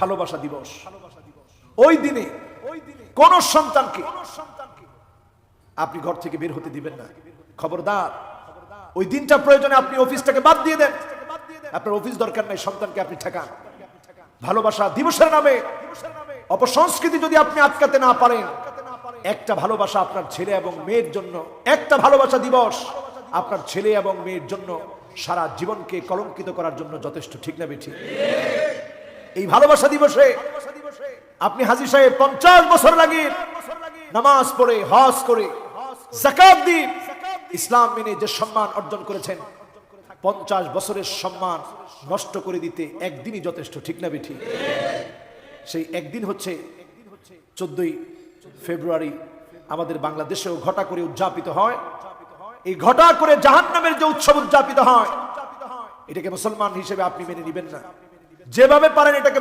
ভালোবাসা দিবস। ওই দিনে কোন সন্তানকে আপনি ঘর থেকে বের হতে দিবেন না। খবরদার, ওই দিনটা প্রয়োজনে আপনি অফিসটাকে বাদ দিয়ে দেন। আপনার অফিস দরকার নাই, সন্তানকে আপনি ঠেকান। ভালোবাসা দিবসের নামে অপসংস্কৃতি যদি আপনি আটকাতে না পারেন, একটা ভালোবাসা আপনার ছেলে এবং মেয়ের জন্য, একটা ভালোবাসা দিবস আপনার ছেলে এবং মেয়ের জন্য সারা জীবনকে কলঙ্কিত করার জন্য যথেষ্ট, ঠিক না বেঠি এই ভালোবাসা দিবসে আপনি হাজি সাহেব পঞ্চাশ বছর লাগে নামাজ পড়ে, হজ করে জাকাত দিন ইসলাম মেনে যে সম্মান অর্জন করেছেন, পঞ্চাশ বছরের সম্মান নষ্ট করে দিতে একদিনই যথেষ্ট, ঠিক না বেঠি? সেই একদিন হচ্ছে চোদ্দই ফেব্রুয়ারি, আমাদের বাংলাদেশেও ঘটা করে উদযাপিত হয়। এই ঘটা করে জাহান্নামের যে উৎসব উদযাপিত হয়, এটাকে মুসলমান হিসেবে আপনি মেনে নেবেন না। যেভাবে পারেন এটাকে